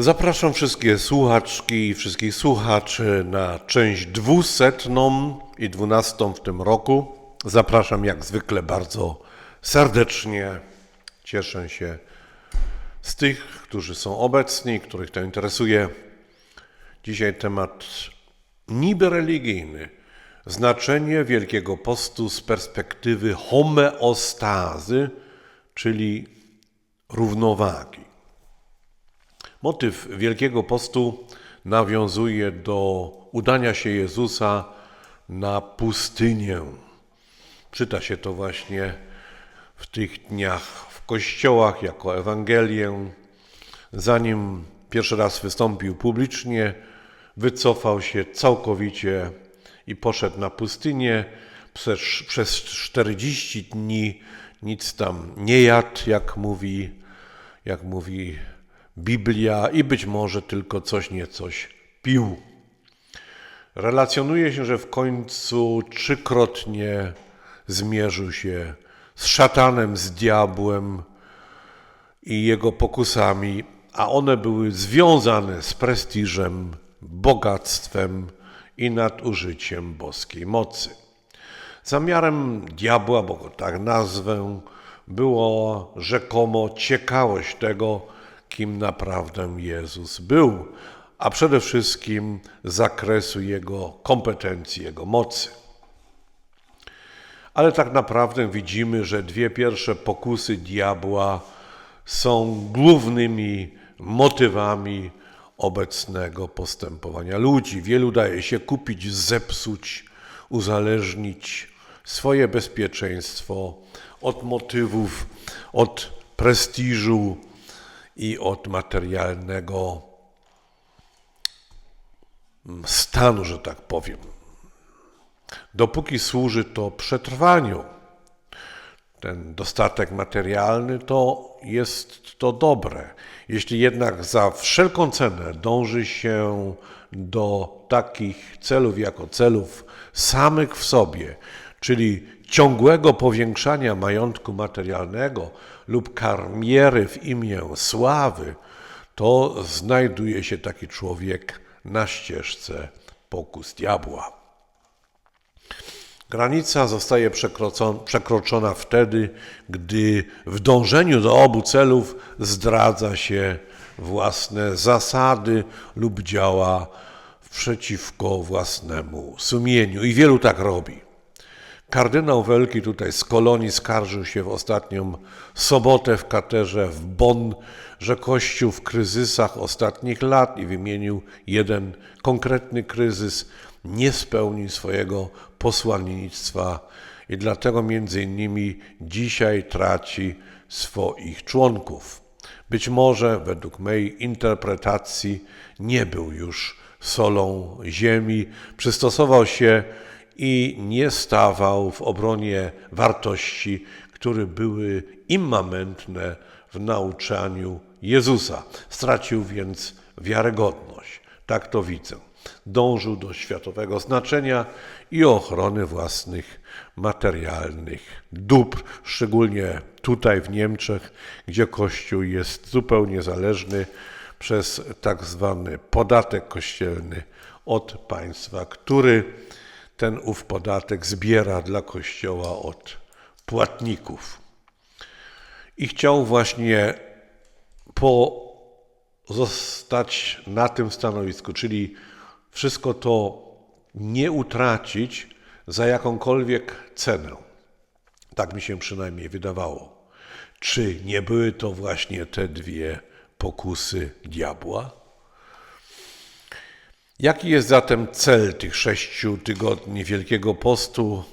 Zapraszam wszystkie słuchaczki i wszystkich słuchaczy na część dwusetną i dwunastą w tym roku. Zapraszam jak zwykle bardzo serdecznie. Cieszę się z tych, którzy są obecni, których to interesuje. Dzisiaj temat niby religijny. Znaczenie Wielkiego Postu z perspektywy homeostazy, czyli równowagi. Motyw Wielkiego Postu nawiązuje do udania się Jezusa na pustynię. Czyta się to właśnie w tych dniach w kościołach jako Ewangelię. Zanim pierwszy raz wystąpił publicznie, wycofał się całkowicie i poszedł na pustynię. Przez, przez 40 dni nic tam nie jadł, jak mówi, jak mówi Biblia, i być może tylko coś niecoś pił. Relacjonuje się, że w końcu trzykrotnie zmierzył się z szatanem, z diabłem i jego pokusami, a one były związane z prestiżem, bogactwem i nadużyciem boskiej mocy. Zamiarem diabła, bo go tak nazwę, było rzekomo ciekawość tego, kim naprawdę Jezus był, a przede wszystkim zakresu Jego kompetencji, Jego mocy. Ale tak naprawdę widzimy, że dwie pierwsze pokusy diabła są głównymi motywami obecnego postępowania ludzi. Wielu daje się kupić, zepsuć, uzależnić swoje bezpieczeństwo od motywów, od prestiżu i od materialnego stanu, że tak powiem. Dopóki służy to przetrwaniu, ten dostatek materialny, to jest to dobre. Jeśli jednak za wszelką cenę dąży się do takich celów jako celów samych w sobie, czyli ciągłego powiększania majątku materialnego lub karmiery w imię sławy, to znajduje się taki człowiek na ścieżce pokus diabła. Granica zostaje przekroczona wtedy, gdy w dążeniu do obu celów zdradza się własne zasady lub działa przeciwko własnemu sumieniu. I wielu tak robi. Kardynał Welki tutaj z kolonii skarżył się w ostatnią sobotę w katerze w Bonn, że Kościół w kryzysach ostatnich lat i wymienił jeden konkretny kryzys, nie spełnił swojego posłannictwa i dlatego między innymi dzisiaj traci swoich członków. Być może według mojej interpretacji nie był już solą ziemi, przystosował się i nie stawał w obronie wartości, które były immamentne w nauczaniu Jezusa. Stracił więc wiarygodność. Tak to widzę. Dążył do światowego znaczenia i ochrony własnych materialnych dóbr, szczególnie tutaj w Niemczech, gdzie Kościół jest zupełnie zależny przez tak zwany podatek kościelny od państwa, który ten ów podatek zbiera dla Kościoła od płatników. I chciał właśnie pozostać na tym stanowisku, czyli wszystko to nie utracić za jakąkolwiek cenę. Tak mi się przynajmniej wydawało. Czy nie były to właśnie te dwie pokusy diabła? Jaki jest zatem cel tych sześciu tygodni Wielkiego Postu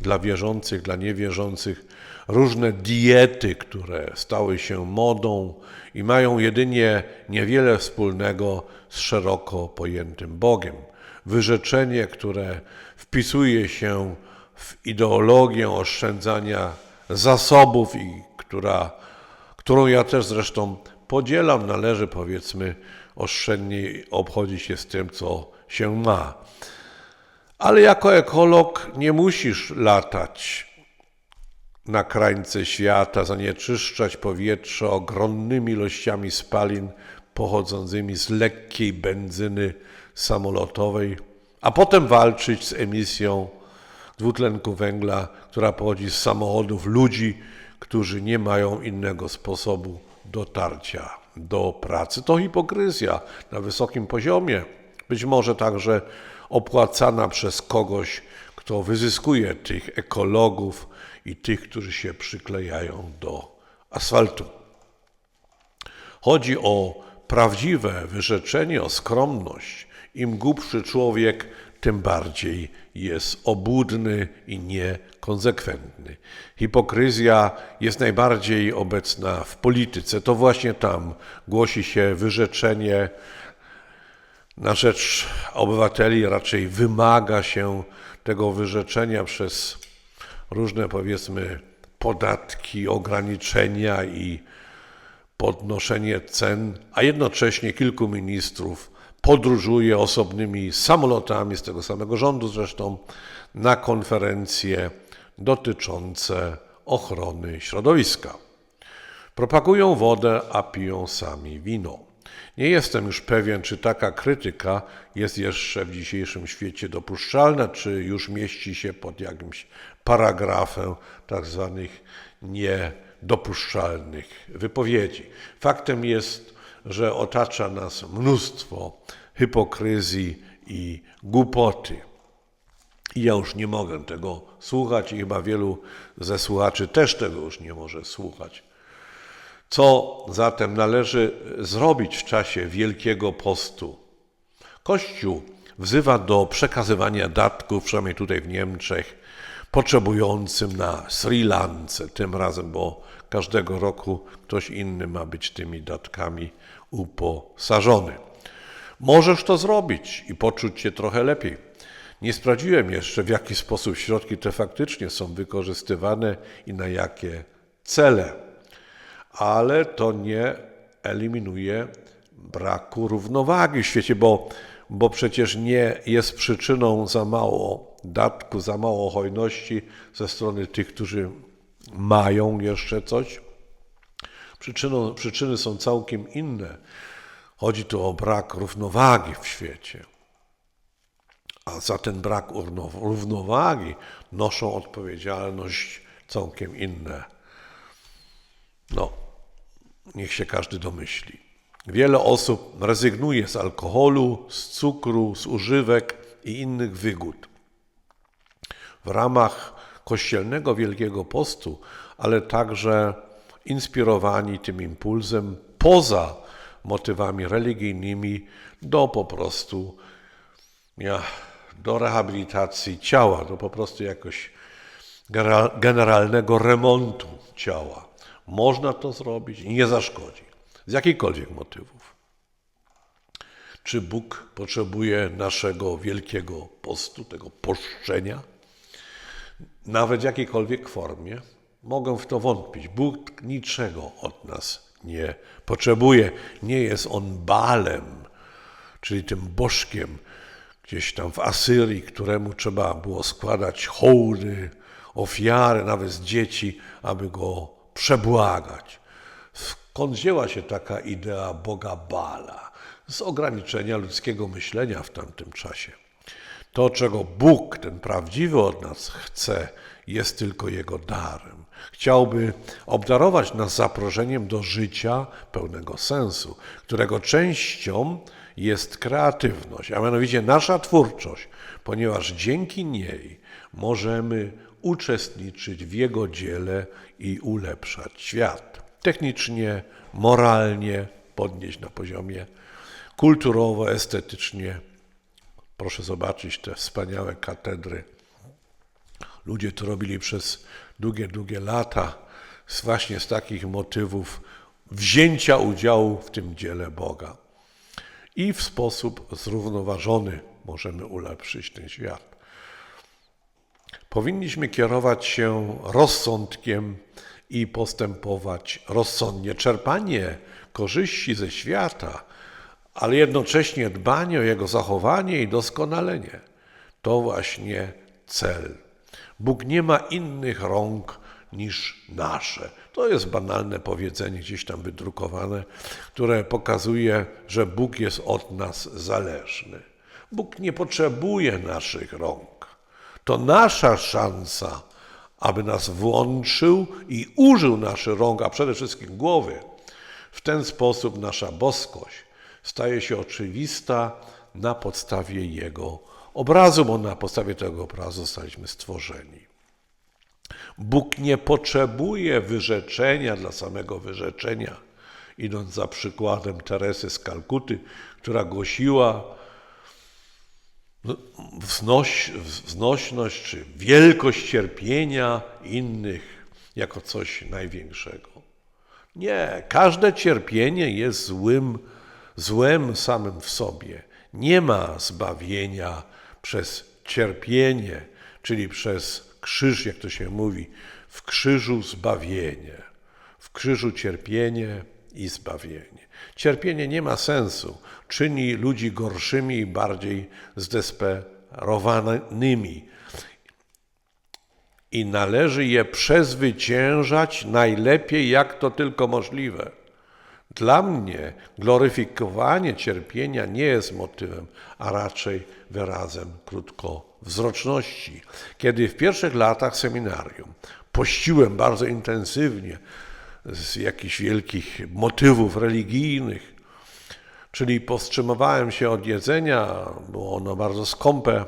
dla wierzących, dla niewierzących? Różne diety, które stały się modą i mają jedynie niewiele wspólnego z szeroko pojętym Bogiem. Wyrzeczenie, które wpisuje się w ideologię oszczędzania zasobów i która, którą ja też zresztą podzielam, należy powiedzmy oszczędniej obchodzić się z tym, co się ma. Ale jako ekolog nie musisz latać na krańce świata, zanieczyszczać powietrze ogromnymi ilościami spalin pochodzącymi z lekkiej benzyny samolotowej, a potem walczyć z emisją dwutlenku węgla, która pochodzi z samochodów ludzi, którzy nie mają innego sposobu dotarcia do pracy. To hipokryzja na wysokim poziomie, być może także opłacana przez kogoś, kto wyzyskuje tych ekologów i tych, którzy się przyklejają do asfaltu. Chodzi o prawdziwe wyrzeczenie, o skromność. Im głupszy człowiek, tym bardziej jest obłudny i niekonsekwentny. Hipokryzja jest najbardziej obecna w polityce. To właśnie tam głosi się wyrzeczenie na rzecz obywateli, raczej wymaga się tego wyrzeczenia przez różne, powiedzmy, podatki, ograniczenia i podnoszenie cen, a jednocześnie kilku ministrów podróżuje osobnymi samolotami z tego samego rządu zresztą na konferencje dotyczące ochrony środowiska. Propagują wodę, a piją sami wino. Nie jestem już pewien, czy taka krytyka jest jeszcze w dzisiejszym świecie dopuszczalna, czy już mieści się pod jakimś paragrafem tak zwanych niedopuszczalnych wypowiedzi. Faktem jest, że otacza nas mnóstwo hipokryzji i głupoty. I ja już nie mogę tego słuchać, i chyba wielu ze słuchaczy też tego już nie może słuchać. Co zatem należy zrobić w czasie Wielkiego Postu? Kościół wzywa do przekazywania datków, przynajmniej tutaj w Niemczech, potrzebującym na Sri Lance, tym razem, bo każdego roku ktoś inny ma być tymi datkami uposażony. Możesz to zrobić i poczuć się trochę lepiej. Nie sprawdziłem jeszcze, w jaki sposób środki te faktycznie są wykorzystywane i na jakie cele, ale to nie eliminuje braku równowagi w świecie, bo, bo przecież nie jest przyczyną za mało datku, za mało hojności ze strony tych, którzy mają jeszcze coś. Przyczyną, przyczyny są całkiem inne. Chodzi tu o brak równowagi w świecie. A za ten brak równowagi noszą odpowiedzialność całkiem inne. No, niech się każdy domyśli. Wiele osób rezygnuje z alkoholu, z cukru, z używek i innych wygód. W ramach kościelnego Wielkiego Postu, ale także inspirowani tym impulsem poza motywami religijnymi do po prostu ja, do rehabilitacji ciała, do po prostu jakoś generalnego remontu ciała. Można to zrobić i nie zaszkodzi. Z jakichkolwiek motywów. Czy Bóg potrzebuje naszego wielkiego postu, tego poszczenia? Nawet w jakiejkolwiek formie? Mogę w to wątpić. Bóg niczego od nas nie potrzebuje. Nie jest on balem, czyli tym bożkiem gdzieś tam w Asyrii, któremu trzeba było składać hołdy, ofiary, nawet z dzieci, aby go przebłagać. Skąd wzięła się taka idea Boga Bala? Z ograniczenia ludzkiego myślenia w tamtym czasie. To, czego Bóg, ten prawdziwy od nas chce, jest tylko Jego darem. Chciałby obdarować nas zaproszeniem do życia pełnego sensu, którego częścią jest kreatywność, a mianowicie nasza twórczość, ponieważ dzięki niej możemy uczestniczyć w Jego dziele i ulepszać świat. Technicznie, moralnie, podnieść na poziomie kulturowo, estetycznie. Proszę zobaczyć te wspaniałe katedry. Ludzie to robili przez długie, długie lata, właśnie z takich motywów wzięcia udziału w tym dziele Boga. I w sposób zrównoważony możemy ulepszyć ten świat. Powinniśmy kierować się rozsądkiem i postępować rozsądnie. Czerpanie korzyści ze świata, ale jednocześnie dbanie o jego zachowanie i doskonalenie to właśnie cel Bóg nie ma innych rąk niż nasze. To jest banalne powiedzenie, gdzieś tam wydrukowane, które pokazuje, że Bóg jest od nas zależny. Bóg nie potrzebuje naszych rąk. To nasza szansa, aby nas włączył i użył naszych rąk, a przede wszystkim głowy. W ten sposób nasza boskość staje się oczywista na podstawie Jego obrazu, bo na podstawie tego obrazu zostaliśmy stworzeni. Bóg nie potrzebuje wyrzeczenia dla samego wyrzeczenia. Idąc za przykładem Teresy z Kalkuty, która głosiła wznoś, wznośność czy wielkość cierpienia innych jako coś największego. Nie, każde cierpienie jest złym, złem samym w sobie. Nie ma zbawienia przez cierpienie, czyli przez krzyż, jak to się mówi, w krzyżu zbawienie, w krzyżu cierpienie i zbawienie. Cierpienie nie ma sensu, czyni ludzi gorszymi i bardziej zdesperowanymi. I należy je przezwyciężać najlepiej, jak to tylko możliwe. Dla mnie gloryfikowanie cierpienia nie jest motywem, a raczej wyrazem krótkowzroczności. Kiedy w pierwszych latach seminarium pościłem bardzo intensywnie z jakichś wielkich motywów religijnych, czyli powstrzymywałem się od jedzenia, było ono bardzo skąpe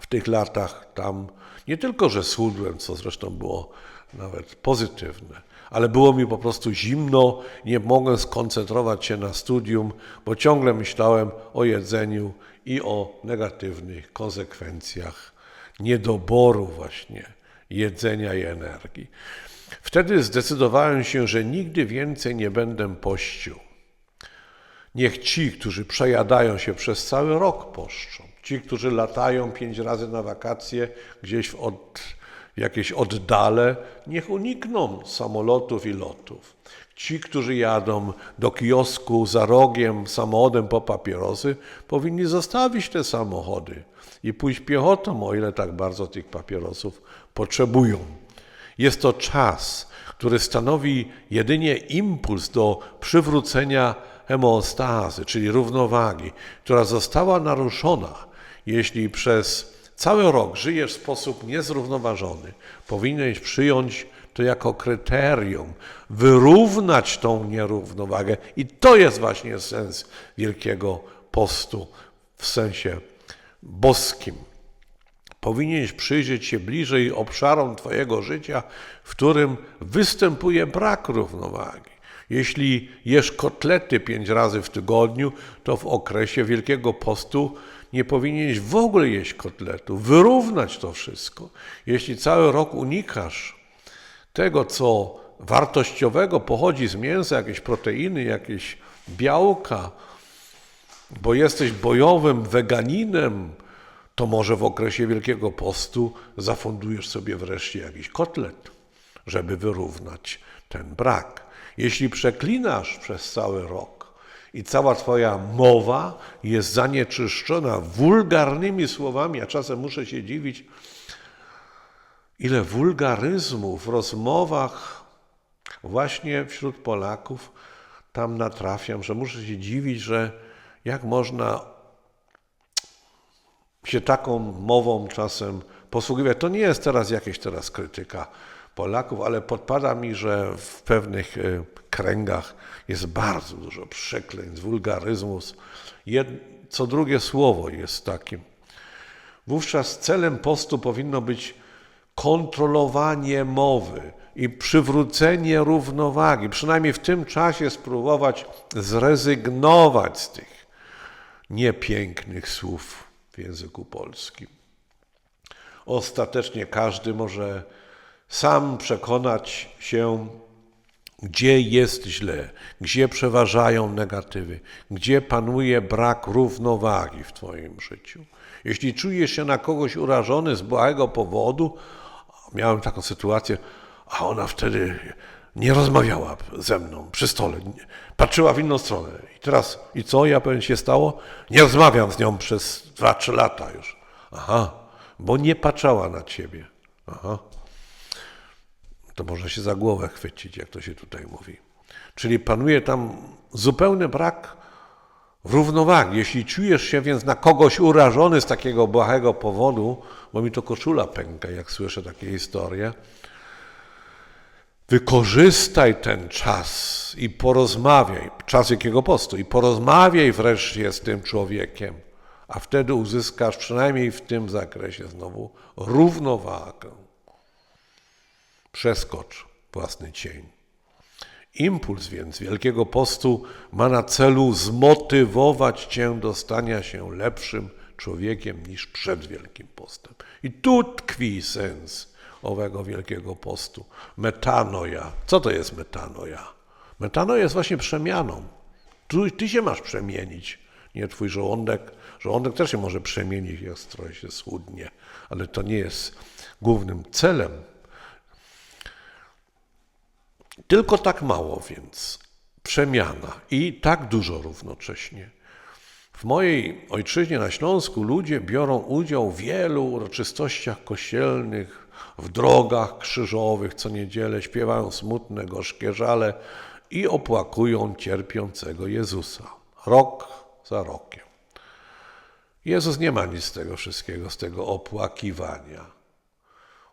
w tych latach. Tam nie tylko, że schudłem, co zresztą było nawet pozytywne, ale było mi po prostu zimno, nie mogłem skoncentrować się na studium, bo ciągle myślałem o jedzeniu i o negatywnych konsekwencjach niedoboru właśnie jedzenia i energii. Wtedy zdecydowałem się, że nigdy więcej nie będę pościł. Niech ci, którzy przejadają się przez cały rok poszczą, ci, którzy latają pięć razy na wakacje gdzieś w od, jakieś oddale, niech unikną samolotów i lotów. Ci, którzy jadą do kiosku za rogiem samochodem po papierosy, powinni zostawić te samochody i pójść piechotą, o ile tak bardzo tych papierosów potrzebują. Jest to czas, który stanowi jedynie impuls do przywrócenia hemostazy, czyli równowagi, która została naruszona, jeśli przez cały rok żyjesz w sposób niezrównoważony. Powinieneś przyjąć to jako kryterium, wyrównać tą nierównowagę. I to jest właśnie sens Wielkiego Postu w sensie boskim. Powinieneś przyjrzeć się bliżej obszarom Twojego życia, w którym występuje brak równowagi. Jeśli jesz kotlety pięć razy w tygodniu, to w okresie Wielkiego Postu nie powinieneś w ogóle jeść kotletu, wyrównać to wszystko. Jeśli cały rok unikasz tego, co wartościowego pochodzi z mięsa, jakieś proteiny, jakieś białka, bo jesteś bojowym weganinem, to może w okresie Wielkiego Postu zafundujesz sobie wreszcie jakiś kotlet, żeby wyrównać ten brak. Jeśli przeklinasz przez cały rok i cała Twoja mowa jest zanieczyszczona wulgarnymi słowami, a czasem muszę się dziwić, ile wulgaryzmów w rozmowach właśnie wśród Polaków tam natrafiam, że muszę się dziwić, że jak można się taką mową czasem posługiwać. To nie jest teraz jakieś teraz krytyka Polaków, ale podpada mi, że w pewnych e, kręgach jest bardzo dużo przekleństw, wulgaryzmów. Co drugie słowo jest takim. Wówczas celem postu powinno być kontrolowanie mowy i przywrócenie równowagi. Przynajmniej w tym czasie spróbować zrezygnować z tych niepięknych słów w języku polskim. Ostatecznie każdy może sam przekonać się, gdzie jest źle, gdzie przeważają negatywy, gdzie panuje brak równowagi w Twoim życiu. Jeśli czujesz się na kogoś urażony z błahego powodu, miałem taką sytuację, a ona wtedy nie rozmawiała ze mną przy stole, patrzyła w inną stronę. I teraz, i co ja powiem się stało? Nie rozmawiam z nią przez 2-3 lata już. Aha, bo nie patrzała na ciebie. Aha. To można się za głowę chwycić, jak to się tutaj mówi. Czyli panuje tam zupełny brak równowagi. Jeśli czujesz się więc na kogoś urażony z takiego błahego powodu, bo mi to koszula pęka, jak słyszę takie historie, wykorzystaj ten czas i porozmawiaj, czas jakiego postu, i porozmawiaj wreszcie z tym człowiekiem, a wtedy uzyskasz przynajmniej w tym zakresie znowu równowagę. Przeskocz własny cień. Impuls więc Wielkiego Postu ma na celu zmotywować Cię do stania się lepszym człowiekiem niż przed Wielkim Postem. I tu tkwi sens owego Wielkiego Postu. Metanoja. Co to jest metanoja? Metanoja jest właśnie przemianą. Tu, ty się masz przemienić, nie twój żołądek. Żołądek też się może przemienić, jak stroj się schudnie, ale to nie jest głównym celem tylko tak mało więc przemiana i tak dużo równocześnie. W mojej ojczyźnie na Śląsku ludzie biorą udział w wielu uroczystościach kościelnych, w drogach krzyżowych co niedzielę, śpiewają smutne, gorzkie żale i opłakują cierpiącego Jezusa. Rok za rokiem. Jezus nie ma nic z tego wszystkiego, z tego opłakiwania.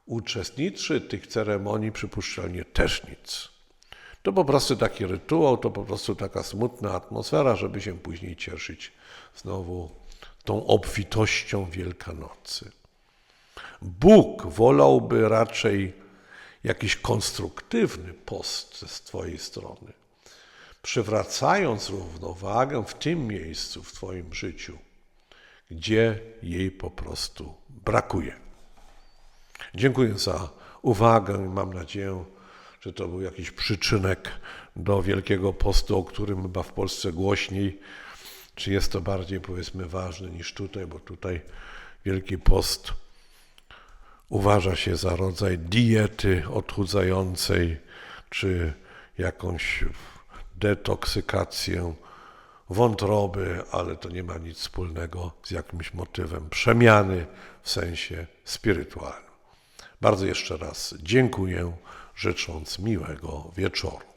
Uczestniczy tych ceremonii przypuszczalnie też nic. To po prostu taki rytuał, to po prostu taka smutna atmosfera, żeby się później cieszyć znowu tą obfitością Wielkanocy. Bóg wolałby raczej jakiś konstruktywny post z Twojej strony, przywracając równowagę w tym miejscu w Twoim życiu, gdzie jej po prostu brakuje. Dziękuję za uwagę i mam nadzieję, że to był jakiś przyczynek do Wielkiego Postu, o którym chyba w Polsce głośniej, czy jest to bardziej powiedzmy ważne niż tutaj, bo tutaj Wielki Post uważa się za rodzaj diety odchudzającej, czy jakąś detoksykację wątroby, ale to nie ma nic wspólnego z jakimś motywem przemiany w sensie spirytualnym. Bardzo jeszcze raz dziękuję, życząc miłego wieczoru.